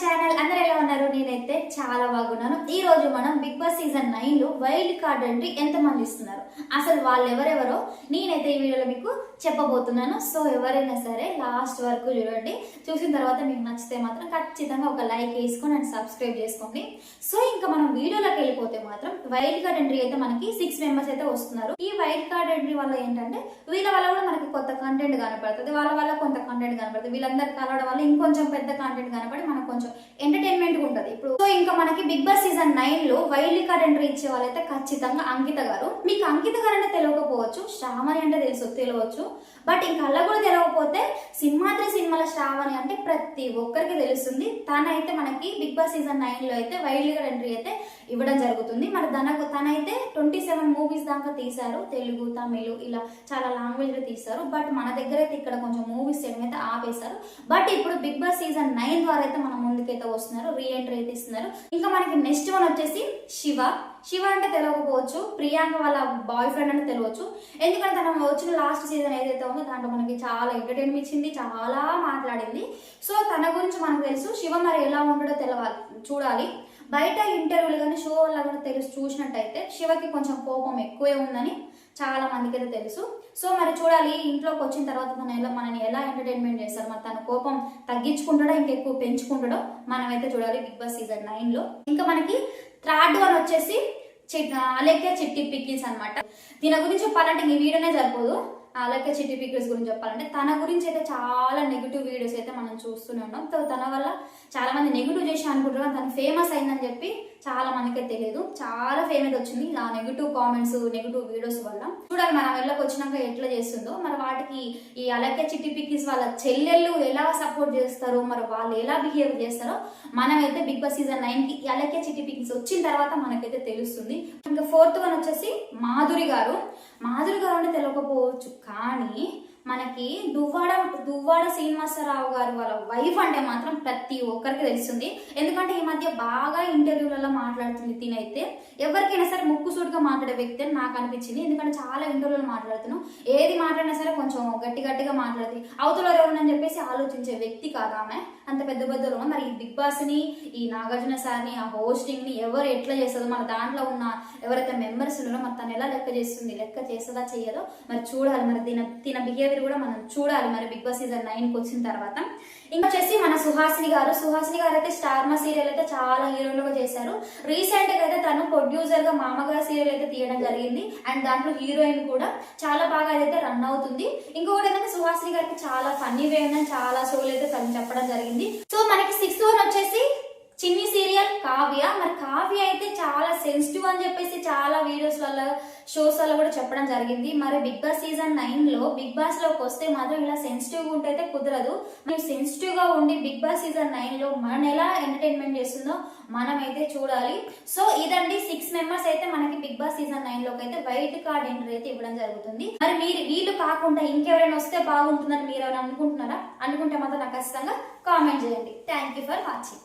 Channel అందరూ ఎలా ఉన్నారు నేనైతే చాలా బాగున్నాను. ఈ రోజు మనం బిగ్ బాస్ సీజన్ నైన్లో వైల్డ్ కార్డ్ ఎంట్రీ ఎంత మంది ఇస్తున్నారు? అసలు వాళ్ళు ఎవరెవరో నేనైతే ఈ వీడియోలో మీకు చెప్పబోతున్నాను. సో ఎవరైనా సరే లాస్ట్ వరకు చూడండి. చూసిన తర్వాత మీకు నచ్చితే మాత్రం ఖచ్చితంగా ఒక లైక్ వేసుకొని అండ్ సబ్స్క్రైబ్ చేసుకోండి. సో ఇంకా మనం వీడియోలోకి వెళ్ళిపోతే మాత్రం వైల్డ్ కార్డ్ ఎంట్రీ అయితే మనకి సిక్స్ మెంబర్స్ అయితే వస్తున్నారు. ఈ వైల్డ్ కార్డ్ ఎంట్రీ వల్ల ఏంటంటే వీళ్ళ వల్ల కూడా మనకి కొత్త కంటెంట్ కనపడుతుంది. వాళ్ళ వల్ల కొంత కంటెంట్ కనపడుతుంది. వీళ్ళందరూ కలవడం వల్ల ఇంకొంచెం పెద్ద కంటెంట్ కనపడి మనకు కొంచెం ఎంటర్టైన్మెంట్ ఉంటుంది ఇప్పుడు సో ఇంకా మనకి బిగ్ బాస్ సీజన్ నైన్లో వైల్డ్ కార్డ్ ఎంట్రీ ఇచ్చే వాళ్ళైతే ఖచ్చితంగా అంకిత గారు. మీకు అంకిత గారు అంటే తెలియకపోవచ్చు శ్రావణి అంటే తెలుసు తెలియవచ్చు బట్ ఇంకా అలా కూడా తెలియకపోతే సింహాద్రి సినిమాల శ్రావణి అంటే ప్రతి ఒక్కరికి తెలుస్తుంది. తనైతే మనకి బిగ్ బాస్ సీజన్ నైన్లో అయితే వైల్డ్ కార్డ్ ఎంట్రీ అయితే ఇవ్వడం జరుగుతుంది. మరి తనకు తనైతే ట్వంటీ సెవెన్ మూవీస్ దాకా తీశారు. తెలుగు తమిళ్ ఇలా చాలా లాంగ్వేజ్లో తీశారు. బట్ మన దగ్గర అయితే ఇక్కడ కొంచెం మూవీస్ చేయడం అయితే ఆపేశారు. బట్ ఇప్పుడు బిగ్ బాస్ సీజన్ నైన్ ద్వారా అయితే మన ముందుకైతే వస్తున్నారు. రీ ప్రయత్నిస్తున్నారు. ఇంకా మనకి నెక్స్ట్ వన్ వచ్చేసి శివ. శివ అంటే తెలియకపోవచ్చు ప్రియాంక వాళ్ళ బాయ్ ఫ్రెండ్ అంటే తెలియవచ్చు ఎందుకంటే తను వచ్చిన లాస్ట్ సీజన్ ఏదైతే ఉందో దాంట్లో మనకి చాలా ఎంటర్టైన్మెంట్ ఇచ్చింది చాలా మాట్లాడింది. సో తన గురించి మనకు తెలుసు. శివ మరి ఎలా ఉండడో తెలవాలి చూడాలి. బయట ఇంటర్వ్యూలు కానీ తెలుసు చూసినట్టయితే శివకి కొంచెం కోపం ఎక్కువే ఉందని చాలా మందికి అయితే తెలుసు. సో మరి చూడాలి ఇంట్లోకి వచ్చిన తర్వాత తన ఎలా మనని ఎలా ఎంటర్టైన్మెంట్ చేస్తారు మరి తన కోపం తగ్గించుకుంటాడో ఇంకెక్కువ పెంచుకుంటాడో మనమైతే చూడాలి బిగ్ బాస్ సీజన్ నైన్లో ఇంకా మనకి థర్డ్ వన్ వచ్చేసి చిట్ చిట్టి పిక్కిల్స్ అనమాట దీని గురించి చెప్పాలంటే ఈ వీడియోనే సరిపోదు. అలాగే చిట్టి పిక్కిల్స్ గురించి చెప్పాలంటే తన గురించి అయితే చాలా నెగిటివ్ వీడియోస్ అయితే మనం చూస్తూనే ఉన్నాం. సో తన వల్ల చాలా మంది నెగిటివ్ చేసి అనుకుంటున్నారు. తను ఫేమస్ అయిందని చెప్పి చాలా మందికి తెలియదు. చాలా ఫేమస్ వచ్చింది. ఆ నెగిటివ్ కామెంట్స్ నెగిటివ్ వీడియోస్ వల్ల. చూడాలి మన వెళ్ళకి వచ్చినాక ఎట్లా చేస్తుందో. మరి వాటికి ఈ అలక్య చిట్టి పిక్కిస్ వాళ్ళ చెల్లెళ్ళు ఎలా సపోర్ట్ చేస్తారో? మరి వాళ్ళు ఎలా బిహేవ్ చేస్తారో మనమైతే బిగ్ బాస్ సీజన్ నైన్కి ఈ అలాగే చిట్టి పిక్కిస్ వచ్చిన తర్వాత మనకైతే తెలుస్తుంది. ఇంకా ఫోర్త్ వన్ వచ్చేసి మాధురి గారు. మాధురి గారు అంటే తెలియకపోవచ్చు కానీ మనకి దువ్వాడ దువ్వాడ శ్రీనివాసరావు గారు వాళ్ళ వైఫ్ అంటే మాత్రం ప్రతి ఒక్కరికి తెలుస్తుంది. ఎందుకంటే ఈ మధ్య బాగా ఇంటర్వ్యూలలో మాట్లాడుతుంది తినైతే ఎవరికైనా సరే ముక్కు సూటిగా మాట్లాడే వ్యక్తి అని నాకు అనిపించింది. ఎందుకంటే చాలా ఇంటర్వ్యూలు మాట్లాడుతున్నాం. ఏది మాట్లాడినా సరే కొంచెం గట్టి గట్టిగా మాట్లాడుతుంది. అవతల ఎవరని చెప్పేసి ఆలోచించే వ్యక్తి కాదు ఆమె. అంత పెద్ద పెద్దలు మరి ఈ బిగ్ బాస్ని ఈ నాగార్జున సార్ని ఆ హోస్టింగ్ని ఎవరు ఎట్లా చేస్తుందో మన దాంట్లో ఉన్న ఎవరైతే మెంబర్స్ ఉన్నారో మరి తను ఎలా లెక్క చేస్తుంది లెక్క చేస్తుందా చేయదో మరి చూడాలి. మరి తిన తిన బిహేవియర్ కూడా మనం చూడాలి. మరి బిగ్ బాస్ సీజన్ నైన్కి వచ్చిన తర్వాత. ఇంకా వచ్చేసి మన సుహాసిని గారు. సుహాసిని గారు అయితే స్టార్మా సీరియల్ అయితే చాలా హీరోలుగా చేశారు. రీసెంట్గా అయితే తను ప్రొడ్యూసర్గా మామగారు సీరియల్ అయితే తీయడం జరిగింది. అండ్ దాంట్లో హీరోయిన్ కూడా చాలా బాగా అయితే రన్ అవుతుంది. ఇంకొకటి ఏంటంటే సుహాసిని గారికి చాలా ఫన్నీ వే ఉందని చాలా షోలు అయితే తను చెప్పడం జరిగింది. సో మనకి సిక్స్త్ వన్ వచ్చేసి చిన్ని సీరియల్ కావ్య. మరి కావ్య అయితే చాలా సెన్సిటివ్ అని చెప్పేసి చాలా వీడియోస్ వల్ల షోస్ వల్ల కూడా చెప్పడం జరిగింది. మరి బిగ్ బాస్ సీజన్ నైన్లో బిగ్ బాస్లోకి వస్తే మాత్రం ఇలా సెన్సిటివ్ ఉంటే అయితే కుదరదు. మేము సెన్సిటివ్గా ఉండి బిగ్ బాస్ సీజన్ నైన్లో మనం ఎలా ఎంటర్టైన్మెంట్ చేస్తుందో మనం అయితే చూడాలి. సో ఇదండి సిక్స్ మెంబర్స్ అయితే మనకి బిగ్ బాస్ సీజన్ నైన్లోకి అయితే వైట్ కార్డ్ ఎంట్రీ అయితే ఇవ్వడం జరుగుతుంది. మరి మీరు వీళ్ళు కాకుండా ఇంకెవరైనా వస్తే బాగుంటుందని మీరు ఎవరైనా అనుకుంటున్నారా? అనుకుంటే మాత్రం నాకు ఖచ్చితంగా కామెంట్ చేయండి. Thank you for watching